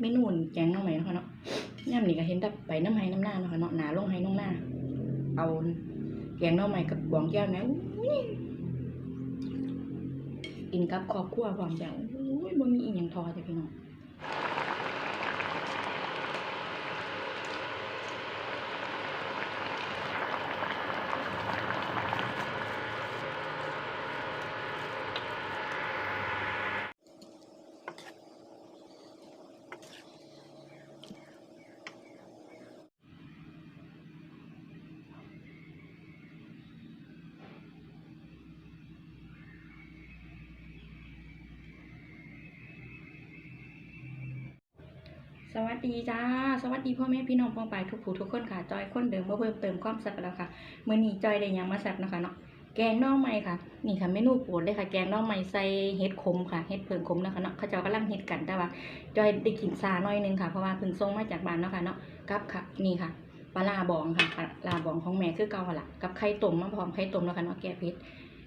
เมนูนแกงน้อไม้เนาะค่ะเนาะย่ำนี่ก็เห็นดับไปน้ำไห้น้ำหน้าเนาะค่ะเนาะหนาลงไห้ลงหน้า เอาแกงน้อไม้กับบวงแก้วแม่ยกินกับครอบครัวความแจ๋วอุ้ยบ่มีอีหยังทอจ้ะพี่น้อง สวัสดีจ้า สวัสดีพ่อแม่พี่น้องปองไปายทุกผู้ทุกคนค่ะ จอยคนเดิมมาเพิ่มเติมความแซ่บแล้วค่ะมื้อนี้จอยได้ยังมาแซ่บนะคะเนาะ แกงน่องไม้ค่ะ นี่ค่ะเมนูโปรดเลยค่ะ แกงน่องไม้ใส่เห็ดขมค่ะ เห็ดเผิงขมนะคะเนาะ เขาเจ้ากำลังเฮ็ดกันแต่ว่า จอยได้กินซาหน่อยหนึงค่ะ เพราะว่าเพิ่งส่งมาจากบ้านเนาะค่ะเนาะกับค่ะ นี่ค่ะ ปลาลาบองค่ะปลาลาบองของแม่คือเก่าหั่นล่ะกับไข่ต้มมาพร้อมไข่ต้มแล้วค่ะเนาะ แก้เผ็ด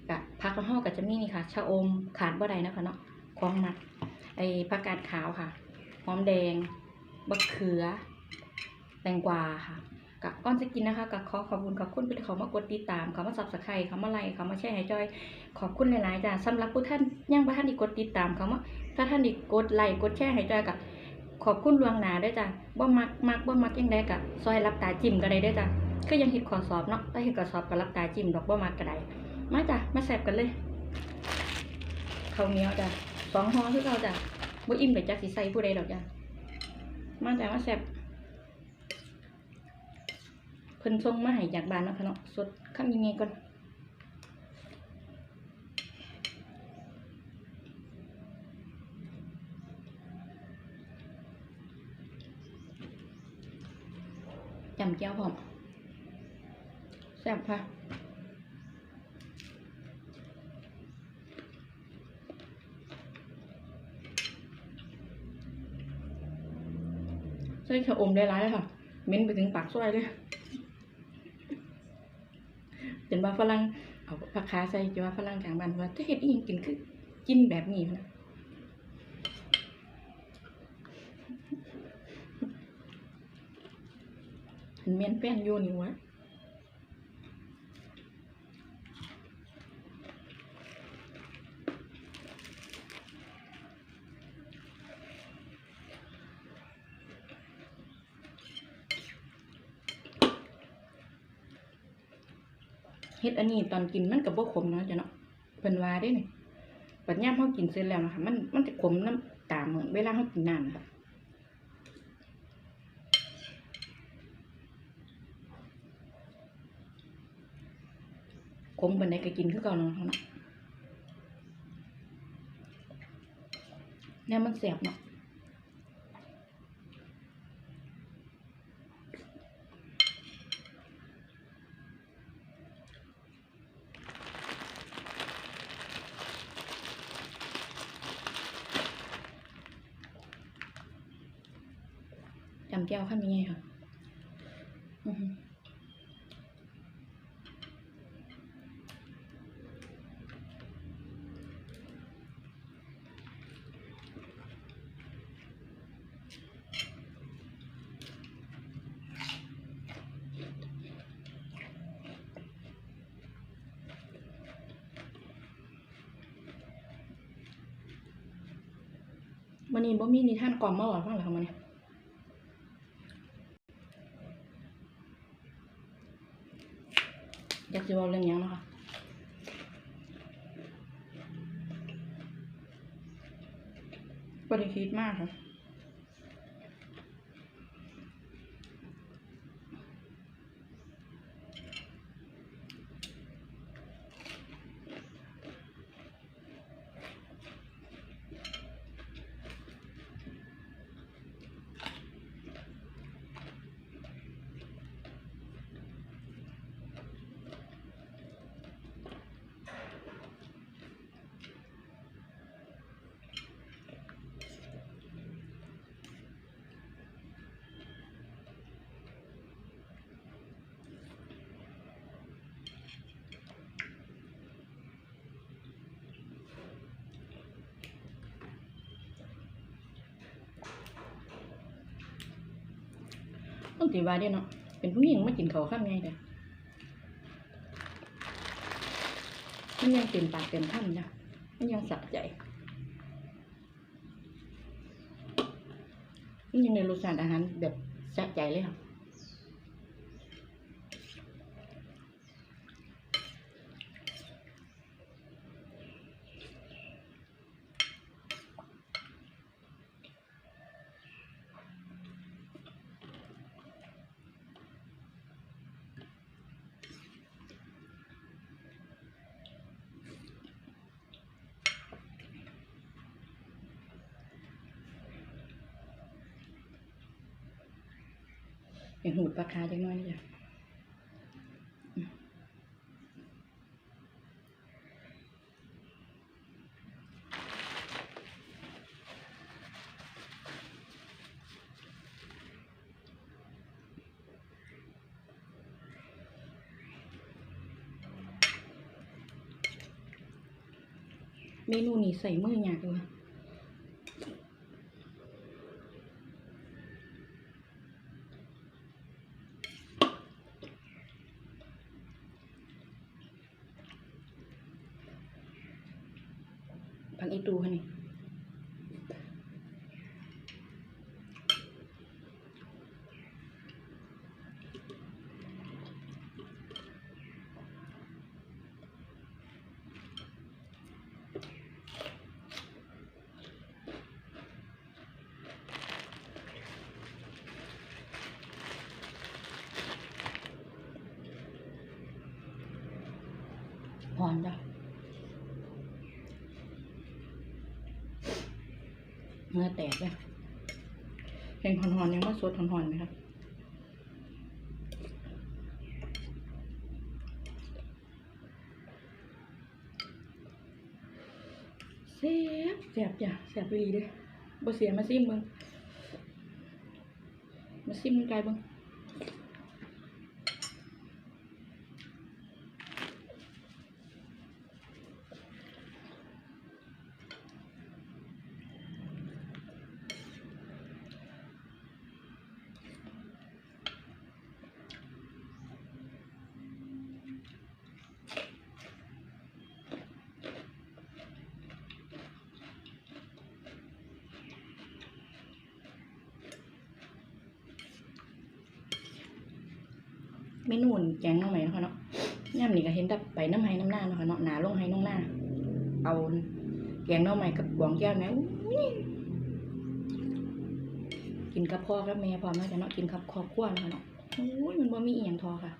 กับผักของเฮาก็จะมีนี่ค่ะ ชะอม ขาดบ่ได้นะคะเนาะ ของมักไอ้ผักกาดขาวค่ะ หอมแดง บักเขือ แตงกวาค่ะกะก่อนจะกินนะคะก็ขอขอบคุณขอบคุณที่เขามากดติดตามเขามาซับสไครต์เขามาไลค์เขามาแชร์ให้จอย ขอบคุณหลายๆจ้ะสำหรับผู้ท่านยังบ่ท่านอีกกดติดตามเขามาถ้าท่านอีกกดไลค์กดแชร์ให้จอยกับขอบคุณลวงหน้าด้วยจ้ะบ่มักมักบ่มักยังได้กะซอยรับตาจิ้มก็ได้ด้วยจ้ะก็ยังเฮ็ดขอสอบเนาะถ้าเฮ็ดขอสอบก็รับตาจิ้มดอกบ่มักก็ได้มาจ้ะมาแซ่บกันเลยข้าวเหนียวจ้ะสองห่อคือเก่าจ้ะบ่อิ่มเลยจักสิใส่ผู้ใดดอกจ้ะ มาจากมาแซ่บเพิ่นส่งมาให้จากบ้านเนาะค่ะเนาะสดข้ามยังไงก่อนจำแก้วพร้อมแซ่บค่ะ ใส่ชะอมได้ร้ายเลยค่ะเม้นไปถึงปากซอยเลยเห็นว่าฝรั่งเอาผักคาใส่จะว่าฝรั่งกลางบ้านว่าถ้าเห็ดอีหยังกินคือกินแบบนี้นะเห็นเม้นแป้นอยู่นี่วะเฮ็ดอันนี้ตอนกินมันกับบ่ขมเนาะจ้ะเนาะเป็นว่าได้นี่ปัญญามเฮากินเสร็จแล้วนะคะมันมันจะขมน้ำตามเหมือนเวลาเฮากินน้ำนะคะขมปานใดก็กินคือเก่าเนาะเนาะแนวมันแสบเนาะ จำแก้วขั้นยังไงค่ะอือหือวันนี้บ่มีนิทานกล่อมมาบอกฟังเหรอคะมันเนี่ย อยากจะบอกเรื่องยังนะคะบริคิดมากค่ะ ต้องตีว่าเด้เนาะเป็นผู้หญิงมากินข้าข้ามไงแต่มันยังเต็มปากเต็มคำนะมันยังสักใจมันยังในรสชาติอาหารแบบสะใจเลยค่ะ อย่างหูดปลาคาจังน้อยนี่จ้ะเมนูนี้ใส่มือยากเลย ผักอี เนื้อแตกเลยเห็นหอนๆยังว่าสดหอนๆไหมครับเสียบเสียบจ้ะเสียบไปดีเด้วยบ่เสียมาซิมบงมาซิมไกลเบิง เมนูนแกงน้องใหม่นาะคะเนาะย่ำนี่ก็เห็นแต่ไปน้ำไห้น้ำหน้าเนาะคะเนาะหนาลงไห้น้องหน้า เอาแกงน้องใหม่กับบองแก้วนะกินกับพ่อกับแม่พร้อมแล้วจ้ะเนาะกินกับครอบครัวเนาะคะเนาะโอ้ยมันบ่มีอีหยังทอค่ะ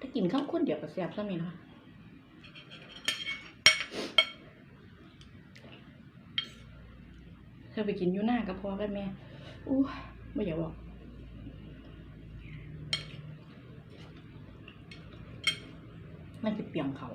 ถ้ากินข้าวข้นเดี๋ยวก็แซ่บซะแม่นค่ะ ธอไปกินอยู่หน้ากับพ่อกับแม่อู้ไม่อยากบอกมันจะเปียงเขา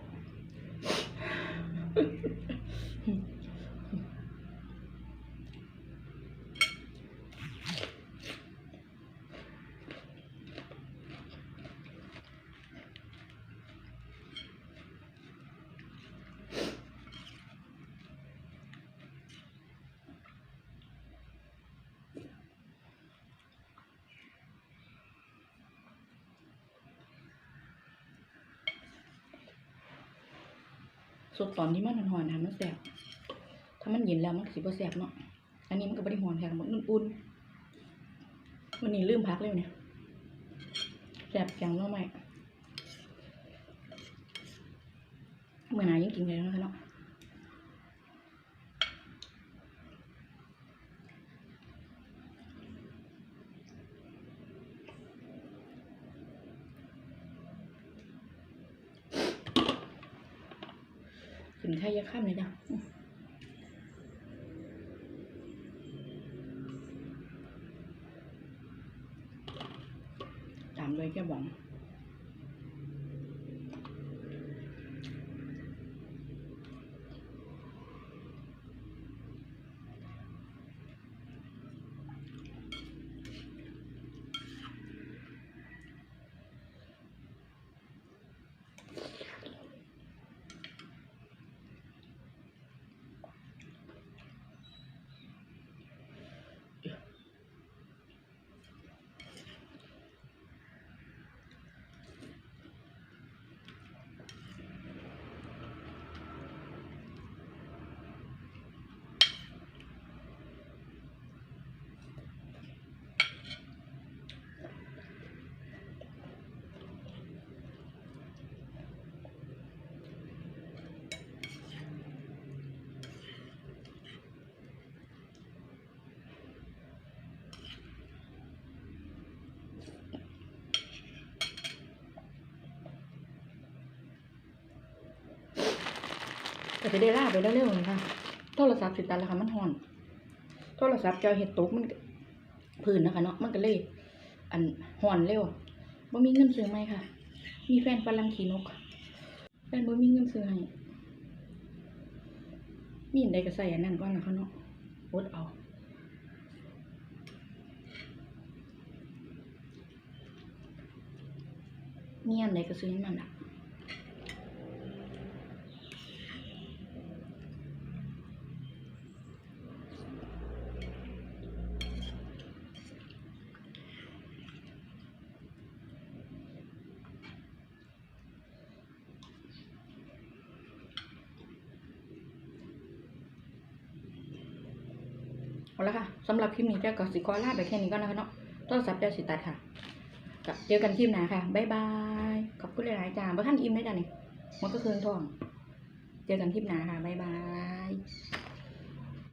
สดตอนนี้มันหอนๆนะมันแสบถ้ามันเย็นแล้วมันสิบ่แสบเนาะ อันนี้มันก็บ่ได้หอนแค่มันอุ่นๆวันนี้ลืมพักเลยเนี่ยแสบแข็งเนาะไหมเมื่อไหร่ยังกินเลยนะคะเนาะ กินแค่ยาข้ามเลยนะตามด้วยแก้บอง อ ก็จะได้ล่าไปเร็วๆเลยค่ะโทรศัพท์สิตันแล้วค่ะมันห่อน โทรศัพท์จอเห็ดตกมันพื้นนะคะเนาะมันก็เลย อันห่อนเร็วบ่มีเงินซื้อไหมค่ะ มีแฟนฝรั่งขี่นกแฟนบ่มีเงินซื้อให้มีอันใดก็ใส่อันนั้นก่อนนะคะเนาะอดเอามีอันใดก็ซื้อให้มันอะ เอาละค่ะสำหรับคลิปนี้เจ้าก็สิขอลาไปแค่นี้ก่อนนะคะเนาะโทรศัพท์เจ้าสิตัดค่ะก็เจอกันคลิปหน้าค่ะบ๊ายบายขอบคุณหลายๆจ้าบ่ท่านอิ่มได้จ้ะนี่มันก็คืนทอง เจอกันคลิปหน้าค่ะบ๊ายบาย